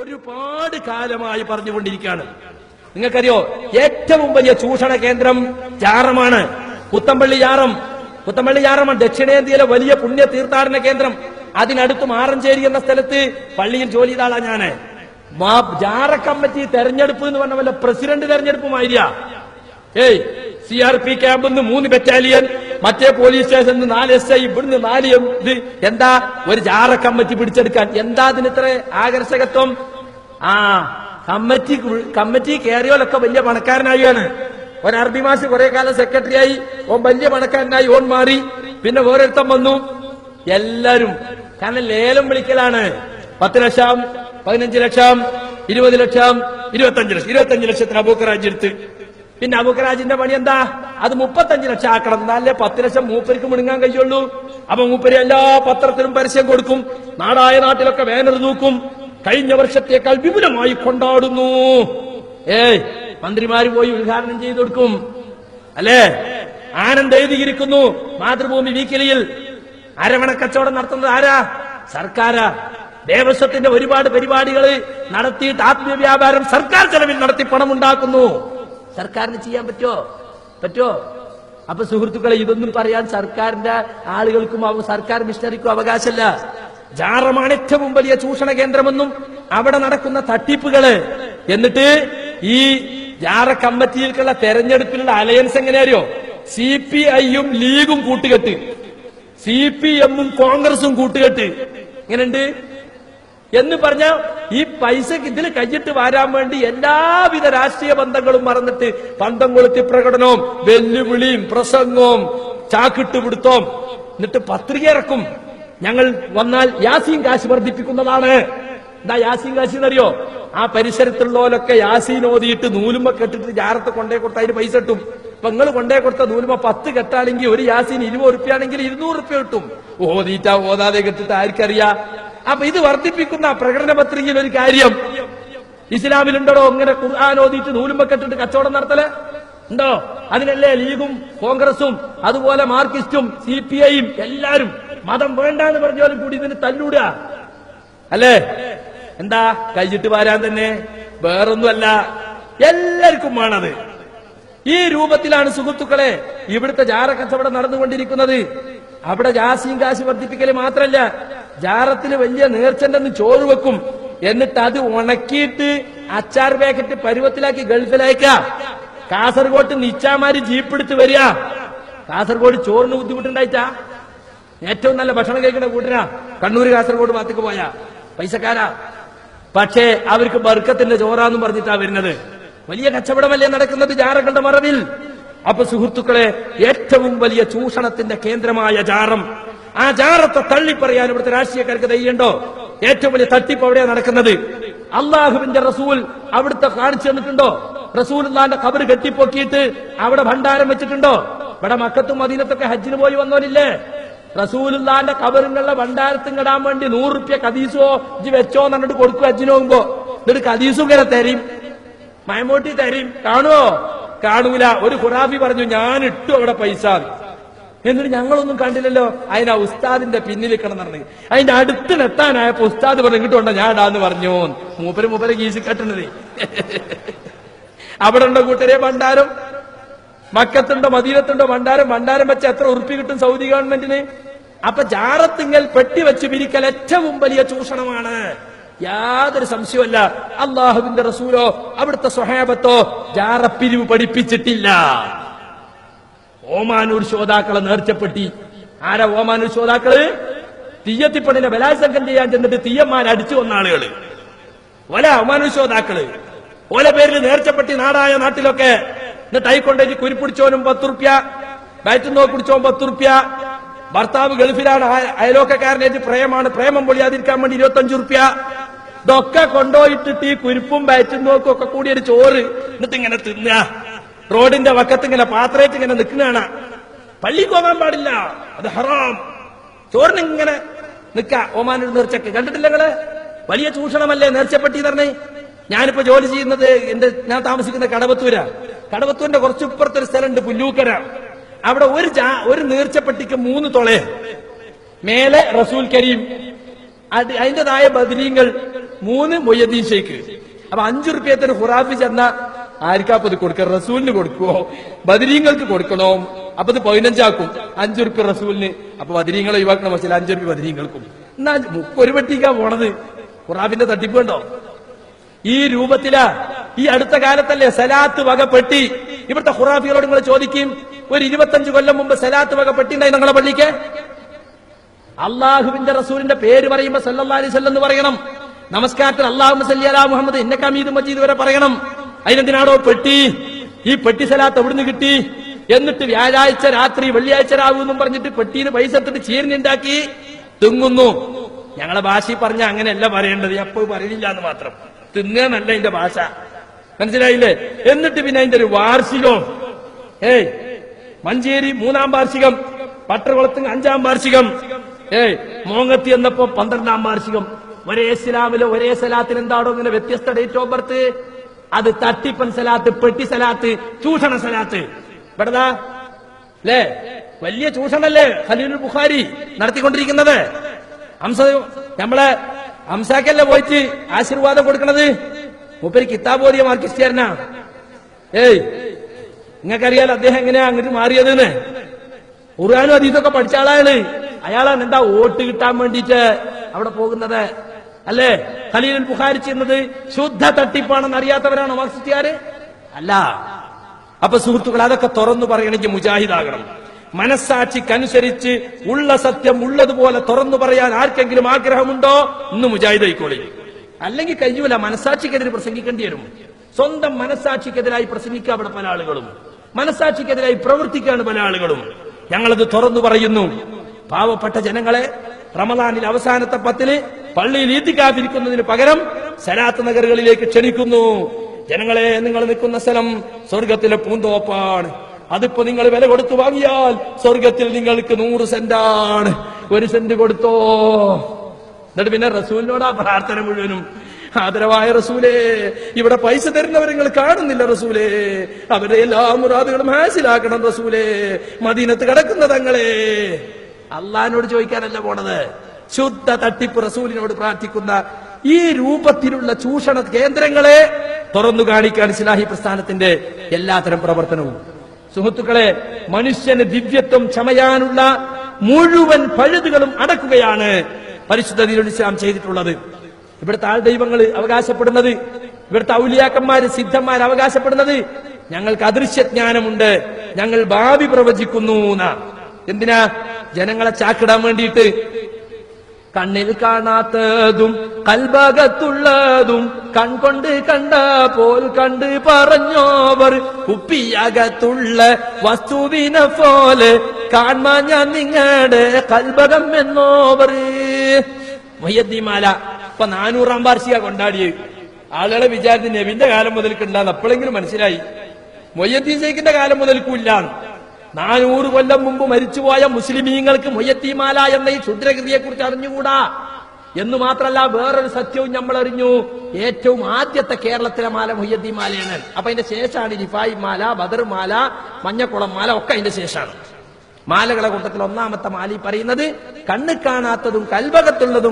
ഒരുപാട് കാലമായി പറഞ്ഞുകൊണ്ടിരിക്കുകയാണ്. നിങ്ങൾക്കറിയോ ഏറ്റവും വലിയ ചൂഷണ കേന്ദ്രം ജാറമാണ്. പുത്തമ്പള്ളി ജാറം. പുത്തമ്പള്ളി ജാറമാണ് ദക്ഷിണേന്ത്യയിലെ വലിയ പുണ്യ തീർത്ഥാടന കേന്ദ്രം. അതിനടുത്ത് മാറഞ്ചേരി എന്ന സ്ഥലത്ത് പള്ളിയിൽ ജോലി ചെയ്ത ആളാ ഞാൻ. ജാറ കമ്മിറ്റി തെരഞ്ഞെടുപ്പ് എന്ന് പറഞ്ഞ വല്ല പ്രസിഡന്റ് തെരഞ്ഞെടുപ്പുമായിരിക്കാ ഏയ് സി ആർ പി ക്യാമ്പിൽ നിന്ന് മൂന്ന് ബറ്റാലിയൻ മറ്റേ പോലീസ് സ്റ്റേഷനിൽ നിന്ന് നാല് എസ് ഐ ഇവിടുന്ന് നാല് എം ഇത് എന്താ ഒരു ജാറ കമ്മിറ്റി പിടിച്ചെടുക്കാൻ? എന്താ അതിന് ഇത്ര ആകർഷകത്വം? ആ കമ്മിറ്റി കമ്മിറ്റി കയറിയോലൊക്കെ വലിയ പണക്കാരനായാണ് ഒരു അറബി മാസം കുറെ കാലം സെക്രട്ടറി ആയി ഓൻ വലിയ പണക്കാരനായി ഓൻ മാറി. പിന്നെ ഓരോരുത്തം വന്നു. എല്ലാരും കാരണം ലേലം വിളിക്കലാണ്. പത്ത് ലക്ഷം പതിനഞ്ച് ലക്ഷം ഇരുപത് ലക്ഷം ഇരുപത്തഞ്ച് ലക്ഷം ഇരുപത്തഞ്ച് ലക്ഷത്തിന് അബൂക്കറാജ് എടുത്ത്. പിന്നെ അബുക്കരാജിന്റെ പണി എന്താ? അത് മുപ്പത്തഞ്ച് ലക്ഷം ആക്കണം. എന്നാലേ പത്ത് ലക്ഷം മൂപ്പർക്ക് മുണുങ്ങാൻ കഴിയുള്ളൂ. അപ്പൊ മൂപ്പര് എല്ലാ പത്രത്തിലും പരസ്യം കൊടുക്കും. നാടായ നാട്ടിലൊക്കെ വേനൽ നോക്കും കഴിഞ്ഞ വർഷത്തേക്കാൾ വിപുലമായി കൊണ്ടാടുന്നു. ഏയ് മന്ത്രിമാര് പോയി ഉദ്ഘാടനം ചെയ്തു കൊടുക്കും. അല്ലേ? ആനന്ദ് എഴുതിയിരിക്കുന്നു മാതൃഭൂമി വീക്കിലിയിൽ. അരവണ കച്ചവടം നടത്തുന്നത് ആരാ? സർക്കാരാ. ദേവസ്വത്തിന്റെ ഒരുപാട് പരിപാടികൾ നടത്തിയിട്ട് ആത്മീയ വ്യാപാരം സർക്കാർ ചെലവിൽ നടത്തി പണമുണ്ടാക്കുന്നു. സർക്കാരിന് ചെയ്യാൻ പറ്റുമോ പറ്റുമോ അപ്പൊ സുഹൃത്തുക്കളെ ഇതൊന്നും പറയാൻ സർക്കാരിന്റെ ആളുകൾക്കും സർക്കാർ മിഷണറിക്കും അവകാശമല്ല ജാറമാണ് ഏറ്റവും വലിയ ചൂഷണ കേന്ദ്രമെന്നും അവിടെ നടക്കുന്ന തട്ടിപ്പുകൾ. എന്നിട്ട് ഈ ജാറ കമ്മിറ്റിയിലേക്കുള്ള തെരഞ്ഞെടുപ്പിലുള്ള അലയൻസ് എങ്ങനെയാറിയോ? സി പി ഐയും ലീഗും കൂട്ടുകെട്ട്. സി പി എമ്മും കോൺഗ്രസും കൂട്ടുകെട്ട്. ഇങ്ങനെയുണ്ട് എന്ന് പറഞ്ഞ ഈ പൈസക്ക് ഇതിൽ കഴിഞ്ഞിട്ട് വരാൻ വേണ്ടി എല്ലാവിധ രാഷ്ട്രീയ ബന്ധങ്ങളും മറന്നിട്ട് പന്തം കൊളുത്തി പ്രകടനവും വെല്ലുവിളിയും പ്രസംഗവും ചാക്കിട്ട് പിടുത്തവും. എന്നിട്ട് പത്രിക ഇറക്കും. ഞങ്ങൾ വന്നാൽ യാസീൻ കാശ് വർദ്ധിപ്പിക്കുന്നതാണ്. എന്താ യാസീൻ കാശി എന്നറിയോ? ആ പരിസരത്തുള്ളവരൊക്കെ യാസീൻ ഓതിയിട്ട് നൂലുമ്പ കെട്ടിട്ട് ജാറത്ത് കൊണ്ടേ കൊടുത്ത അതിന് പൈസ കിട്ടും. അപ്പൊ നിങ്ങൾ കൊണ്ടേ കൊടുത്ത നൂലുമ്പ പത്ത് കെട്ടാണെങ്കിൽ ഒരു യാസീൻ ഇരുപത് ഉറുപ്പ്യാണെങ്കിൽ ഇരുന്നൂറ് ഉറുപ്പ്യ കിട്ടും. ഓതിയിട്ടാ ഓതാതെ കെട്ടിട്ട് ആർക്കറിയാ? അപ്പൊ ഇത് വർദ്ധിപ്പിക്കുന്ന പ്രകടന പത്രികയിൽ ഒരു കാര്യം. ഇസ്ലാമിലുണ്ടോ? ഇങ്ങനെ ഖുർആൻ ഓതിയിട്ട് നൂലുമ്പ കെട്ടിട്ട് കച്ചവടം നടത്തൽ? ഉണ്ടോ? അതിനല്ലേ ലീഗും കോൺഗ്രസും അതുപോലെ മാർക്സിസ്റ്റും സി പി ഐയും എല്ലാരും മതം വേണ്ട എന്ന് പറഞ്ഞാലും കൂടി ഇതിന് തല്ലൂടുക. അല്ലേ? എന്താ? കൈയിട്ട് വരാൻ തന്നെ വേറൊന്നുമല്ല. എല്ലാവർക്കും വേണത്. ഈ രൂപത്തിലാണ് സുഹൃത്തുക്കളെ ഇവിടുത്തെ ജാറ കച്ചവടം നടന്നുകൊണ്ടിരിക്കുന്നത്. അവിടെ ജാസിയും കാശ് വർദ്ധിപ്പിക്കൽ മാത്രല്ല. ജാറത്തിൽ വലിയ നേർച്ചണ്ടെന്ന് ചോറ് വെക്കും. എന്നിട്ട് അത് ഉണക്കിയിട്ട് അച്ചാർ പാക്കറ്റ് പരുവത്തിലാക്കി ഗൾഫിലയക്ക. കാസർഗോട്ട് നിച്ചാമാര് ജീപ്പ് എടുത്ത് വരിക. കാസർഗോഡ് ചോറിന് ബുദ്ധിമുട്ടുണ്ടായിട്ടാ? ഏറ്റവും നല്ല ഭക്ഷണം കഴിക്കുന്ന കൂട്ടിനാ കണ്ണൂര് കാസർഗോഡ് ഭാഗത്തേക്ക് പോയാ. പൈസക്കാരാ. പക്ഷേ അവർക്ക് ബർക്കത്തിന്റെ ചോറാന്നും പറഞ്ഞിട്ടാ വരുന്നത്. വലിയ കച്ചവടമല്ലേ നടക്കുന്നത് ജാറകളുടെ മറവിൽ? അപ്പൊ സുഹൃത്തുക്കളെ ഏറ്റവും വലിയ ചൂഷണത്തിന്റെ കേന്ദ്രമായ ജാറം ആ ജാറത്തെ തള്ളിപ്പറയാൻ ഇവിടുത്തെ രാഷ്ട്രീയക്കാർക്ക് ധൈര്യണ്ടോ ഏറ്റവും വലിയ തട്ടിപ്പ് അവിടെയാ നടക്കുന്നത്? അള്ളാഹുവിന്റെ റസൂൽ അവിടുത്തെ കാണിച്ചു തന്നിട്ടുണ്ടോ? റസൂൽ കബർ കെട്ടിപ്പൊക്കിയിട്ട് അവിടെ ഭണ്ഡാരം വെച്ചിട്ടുണ്ടോ? ഇവിടെ മക്കത്തും മദീനത്തൊക്കെ ഹജ്ജിന് പോയി വന്നോരില്ലേ റസൂലുള്ളാന്റെ കബറിനുള്ള ഭണ്ഡാരത്തും കിടാൻ വേണ്ടി നൂറ് റുപ്യ കദീസോ ഇജ് വെച്ചോ എന്നിട്ട് കൊടുക്കും ഹജ്ജിന് പോകുമ്പോ. എന്നിട്ട് കദീസും കരെ തരും. മയമൂട്ടി തരും. കാണുവോ? കാണൂല. ഒരു ഖുറാഫി പറഞ്ഞു ഞാൻ ഇട്ടു അവിടെ പൈസ. എന്നിട്ട് ഞങ്ങളൊന്നും കണ്ടില്ലല്ലോ. അതിനാ ഉസ്താദിന്റെ പിന്നിൽ കിടന്നിറങ്ങി അതിന്റെ അടുത്തിനെത്താനായപ്പോ ഉസ്താദ് പറഞ്ഞു കിട്ടുണ്ടോ ഞാൻ ഇടാന്ന് പറഞ്ഞു. മൂപ്പര് മൂപ്പര് ഗീസി കെട്ടണത്. അവിടെ ഉണ്ടോ കൂട്ടരെ ഭണ്ഡാരം? മക്കത്തുണ്ടോ മദീനത്തുണ്ടോ ഭണ്ഡാരം? ഭണ്ഡാരം വെച്ച എത്ര ഉറുപ്പി കിട്ടും സൗദി ഗവൺമെന്റിന്? അപ്പൊ ജാറത്തിങ്ങൽ പെട്ടി വെച്ച് പിരിക്കൽ ഏറ്റവും വലിയ ചൂഷണമാണ്. യാതൊരു സംശയമല്ല അള്ളാഹുവിന്റെ റസൂലോ അവിടുത്തെ സ്വഹാബത്തോ ജാറപ്പിരിവ് പഠിപ്പിച്ചിട്ടില്ല. ഓമാനൂർ ശ്രോതാക്കളെ നേർച്ചപ്പെട്ടി. ആരാ ഓമാനൂർ ശ്രോതാക്കൾ? തീയത്തിപ്പണിനെ ബലാത്സംഗം ചെയ്യാൻ ചെന്നിട്ട് തീയന്മാർ അടിച്ചു വന്ന ആളുകൾ. ഓല ഓമാനൂർ ശ്രോതാക്കൾ. ഓല പേരിൽ നേർച്ചപ്പെട്ടി നാടായ നാട്ടിലൊക്കെ എന്നിട്ട് ആയിക്കൊണ്ടേക്ക് കുരിപ്പിടിച്ചോനും പത്ത് റുപ്യ ബാറ്റുന്നോ കുടിച്ചോൻ പത്ത് റുപ്യ. ഭർത്താവ് ഗൾഫിലാണ് അയ- അയലോക്കക്കാരനേറ്റ് പ്രേമാണ്. പ്രേമം പൊളിയാതിരിക്കാൻ വേണ്ടി ഇരുപത്തഞ്ചു റുപ്യ. ഇതൊക്കെ കൊണ്ടുപോയിട്ടിട്ട് ഈ കുരിപ്പും ബാറ്റും നോക്കും ഒക്കെ കൂടി ഒരു ചോറ്. എന്നിട്ട് ഇങ്ങനെ തിന്നുക റോഡിന്റെ വക്കത്ത് ഇങ്ങനെ പാത്രയിട്ട് ഇങ്ങനെ നിൽക്കുന്നതാണ്. പള്ളി പോകാൻ പാടില്ല. അത് ഹറാം. ചോറിന് ഇങ്ങനെ നിക്ക ഓമാനൊരു നേർച്ചക്ക്. കണ്ടിട്ടില്ല നിങ്ങൾ? വലിയ ചൂഷണമല്ലേ നേർച്ചപ്പെട്ടി പറഞ്ഞേ ഞാനിപ്പോ ജോലി ചെയ്യുന്നത് എന്റെ ഞാൻ താമസിക്കുന്ന കടവത്തൂര. കടവത്തൂരിന്റെ കുറച്ച് ഇപ്പുറത്തൊരു സ്ഥലമുണ്ട് പുല്ലൂക്കര. അവിടെ ഒരു ഒരു നീർച്ചപ്പെട്ടിക്ക് മൂന്ന് തൊളയ മേലെ റസൂൽ കരീം. അത് അതിന്റേതായ ബദരീങ്ങൾ മൂന്ന് മൊയ്യദ്ദീൻ ഷെയ്ഖ്. അപ്പൊ അഞ്ചു റുപ്യത്തിന് ഹുറാഫി ചെന്ന ആർക്കാപ്പത് അത് കൊടുക്ക? റസൂലിന് കൊടുക്കുവോ? ബദരീങ്ങൾക്ക് കൊടുക്കണോ? അപ്പൊ ഇത് പതിനഞ്ചാക്കും. അഞ്ചുർക്ക് റുപ്യ റസൂലിന്. അപ്പൊ ബദരീങ്ങളെ ഒഴിവാക്കണം പക്ഷേ അഞ്ചു റുപ്യ ബദരീങ്ങൾക്കും. എന്നാ മുക്കൊരു പട്ടിക്കാ പോണത്? ഖുറാബിന്റെ തട്ടിപ്പ് കണ്ടോ? ഈ രൂപത്തിലാ ഈ അടുത്ത കാലത്തല്ലേ സലാത്ത് വകപ്പെട്ടി ഇവിടുത്തെ ഖുറാഫികളോട് നിങ്ങൾ ചോദിക്കും ഒരു ഇരുപത്തഞ്ച് കൊല്ലം മുമ്പ് സലാത്ത് വകപ്പെട്ടിണ്ടായി നിങ്ങളെ പള്ളിക്ക്? അള്ളാഹുവിന്റെ റസൂലിന്റെ പേര് പറയുമ്പോ സല്ലാ അലൈസ് പറയണം. നമസ്കാരത്തിൽ അള്ളാഹു സല്ലി അലാ മുഹമ്മദ് ഇന്ന കമീദ് മജീദ് വരെ പറയണം. അതിനെന്തിനാണോ പെട്ടി? ഈ പെട്ടി സലാത്ത് എവിടുന്ന് കിട്ടി? എന്നിട്ട് വ്യാഴാഴ്ച രാത്രി വെള്ളിയാഴ്ച രാവുമെന്നും പറഞ്ഞിട്ട് പെട്ടിയിൽ പൈസ എടുത്തിട്ട് ചീരനുണ്ടാക്കി തിങ്ങുന്നു. ഞങ്ങളെ ഭാഷയിൽ പറഞ്ഞ അങ്ങനെയല്ല പറയേണ്ടത്. എപ്പോ പറയുന്നില്ല എന്ന് മാത്രം. തിന്നുകയെന്നല്ല എന്റെ ഭാഷ. മനസ്സിലായില്ലേ? എന്നിട്ട് പിന്നെ അതിന്റെ ഒരു വാർഷികം. ഏയ് മഞ്ചേരി മൂന്നാം വാർഷികം പട്ടർകുളത്ത് അഞ്ചാം വാർഷികം. ഏയ് മോങ്ങത്തി എന്നപ്പോ പന്ത്രണ്ടാം വാർഷികം. ഒരേ ഇസ്ലാമിലെ ഒരേ സലാത്തിന് എന്താണോ ഇങ്ങനെ വ്യത്യസ്ത ഡേറ്റ് ഓഫ് ബർത്ത് അത് തട്ടിപ്പൻ സലാത്ത് പെട്ടി സലാത്ത് ചൂഷണ സലാത്ത്. ഇവിടെതാ അല്ലേ വലിയ ചൂഷണല്ലേ ഖലീലുൽ ബുഖാരി നടത്തിക്കൊണ്ടിരിക്കുന്നത്? ഹംസ നമ്മളെ ഹംസാക്കല്ലേ പോയിട്ട് ആശീർവാദം കൊടുക്കണത്? മൂപ്പര് കിതാബ് ഓതിയ ഏയ് നിങ്ങൾക്കറിയാലോ അദ്ദേഹം എങ്ങനെയാ അങ്ങോട്ട് മാറിയതെന്ന്? ഖുർആാനും അതീതൊക്കെ പഠിച്ച ആളാണ്. അയാളാണ് എന്താ വോട്ട് കിട്ടാൻ വേണ്ടിയിട്ട് അവിടെ പോകുന്നത്? അല്ലേ? ഖലീലുൽ ബുഖാരി ചെയ്യുന്നത് ശുദ്ധ തട്ടിപ്പാണെന്ന് അറിയാത്തവരാണോ മാർക്സിസ്റ്റുകാര്? അല്ല. അപ്പൊ സുഹൃത്തുക്കൾ അതൊക്കെ തുറന്നു പറയണമെങ്കിൽ മുജാഹിദാകണം. മനസ്സാക്ഷിക്കനുസരിച്ച് ഉള്ള സത്യം ഉള്ളതുപോലെ തുറന്നു പറയാൻ ആർക്കെങ്കിലും ആഗ്രഹമുണ്ടോ? ഇന്ന് മുജാഹിദ് ആയിക്കോളി അല്ലെങ്കിൽ കഴിയൂല മനസ്സാക്ഷിക്കെതിരെ പ്രസംഗിക്കേണ്ടി വരും. സ്വന്തം മനസ്സാക്ഷിക്കെതിരായി പ്രസംഗിക്കുക അവിടെ പല ആളുകളും. മനസ്സാക്ഷിക്കെതിരായി പ്രവർത്തിക്കുകയാണ് പല ആളുകളും. ഞങ്ങളത് തുറന്നു പറയുന്നു. പാവപ്പെട്ട ജനങ്ങളെ റമദാനിൽ അവസാനത്തെ പത്തിൽ പള്ളിയിൽ ഈത്തിക്കാതിരിക്കുന്നതിന് പകരം സലാത്ത് നഗറുകളിലേക്ക് ക്ഷണിക്കുന്നു. ജനങ്ങളെ നിങ്ങൾ നിൽക്കുന്ന സ്ഥലം സ്വർഗത്തിലെ പൂന്തോപ്പാണ്. അതിപ്പോ നിങ്ങൾ വില കൊടുത്തു വാങ്ങിയാൽ സ്വർഗത്തിൽ നിങ്ങൾക്ക് നൂറ് സെന്റാണ്. ഒരു സെന്റ് കൊടുത്തോ? എന്നിട്ട് പിന്നെ റസൂലിനോടാ പ്രാർത്ഥന മുഴുവനും. ആദരവായ റസൂലേ ഇവിടെ പൈസ തരുന്നവർ നിങ്ങൾ കാണുന്നില്ല റസൂലേ. അവരുടെ എല്ലാ മുറാദുകളും ഹാസിലാക്കണം റസൂലേ. മദീനത്ത് കിടക്കുന്ന തങ്ങളെ. അള്ളഹാനോട് ചോദിക്കാനല്ല പോണത്. ശുദ്ധ തട്ടിപ്പ് റസൂലിനോട് പ്രാർത്ഥിക്കുന്ന ഈ രൂപത്തിലുള്ള ചൂഷണ കേന്ദ്രങ്ങളെ തുറന്നു കാണിക്കാൻ ഇസ്ലാഹി പ്രസ്ഥാനത്തിന്റെ എല്ലാത്തരം പ്രവർത്തനവും. സുഹൃത്തുക്കളെ മനുഷ്യന് ദിവ്യത്വം ചമയാനുള്ള മുഴുവൻ പഴുതുകളും അടക്കുകയാണ് പരിശുദ്ധ ദീനുൽ ഇസ്ലാം ചെയ്തിട്ടുള്ളത്. ഇവിടുത്തെ ആൾ ദൈവങ്ങൾ അവകാശപ്പെടുന്നത് ഇവിടുത്തെ ഔലിയാക്കന്മാര് സിദ്ധന്മാർ അവകാശപ്പെടുന്നത് ഞങ്ങൾക്ക് അദൃശ്യജ്ഞാനമുണ്ട് ഞങ്ങൾ ഭാവി പ്രവചിക്കുന്നു എന്തിനാ? ജനങ്ങളെ ചാക്കിടാൻ വേണ്ടിയിട്ട് കണ്ണിൽ കാണാത്തതും കൽഭാഗത്തുള്ളതും കൺകൊണ്ട് കണ്ട പോൽ കണ്ട് പറഞ്ഞോവർ കുപ്പിയകത്തുള്ള വസ്തുവിനെ പോലെ കാൺമാ ഞാൻ നിങ്ങളുടെ കൽഭകം എന്നോവർ. മൊയ്യദ്ദിമാല ഇപ്പൊ നാനൂറാം വാർഷിക കൊണ്ടാടി ആളുകളെ വിചാരിച്ച് നബിന്റെ കാലം മുതൽക്കുണ്ടാന്ന് അപ്പോഴെങ്കിലും മനസ്സിലായി. മൊയ്യദ്ദീൻ ശൈഖിന്റെ കാലം മുതൽക്കില്ല നാനൂറ് കൊല്ലം മുമ്പ് മരിച്ചുപോയ മുസ്ലിമീങ്ങൾക്ക് മൊയ്യത്തിമാല എന്ന ഈ ക്ഷുദ്രകൃതിയെ കുറിച്ച് അറിഞ്ഞുകൂടാ? എന്ന് മാത്രല്ല വേറൊരു സത്യവും നമ്മൾ അറിഞ്ഞു ഏറ്റവും ആദ്യത്തെ കേരളത്തിലെ മാല മൊയ്യത്തിമാലയാണ്. മാലയാണ് അപ്പൊ അതിന്റെ ശേഷമാണ് റിഫായി മാല ബദർ മാല മഞ്ഞക്കുളം മാല ഒക്കെ അതിന്റെ ശേഷമാണ്. മാലകളെ കൂട്ടത്തിൽ ഒന്നാമത്തെ മാലി പറയുന്നത് കണ്ണ് കാണാത്തതും കൽഭകത്തുള്ളതും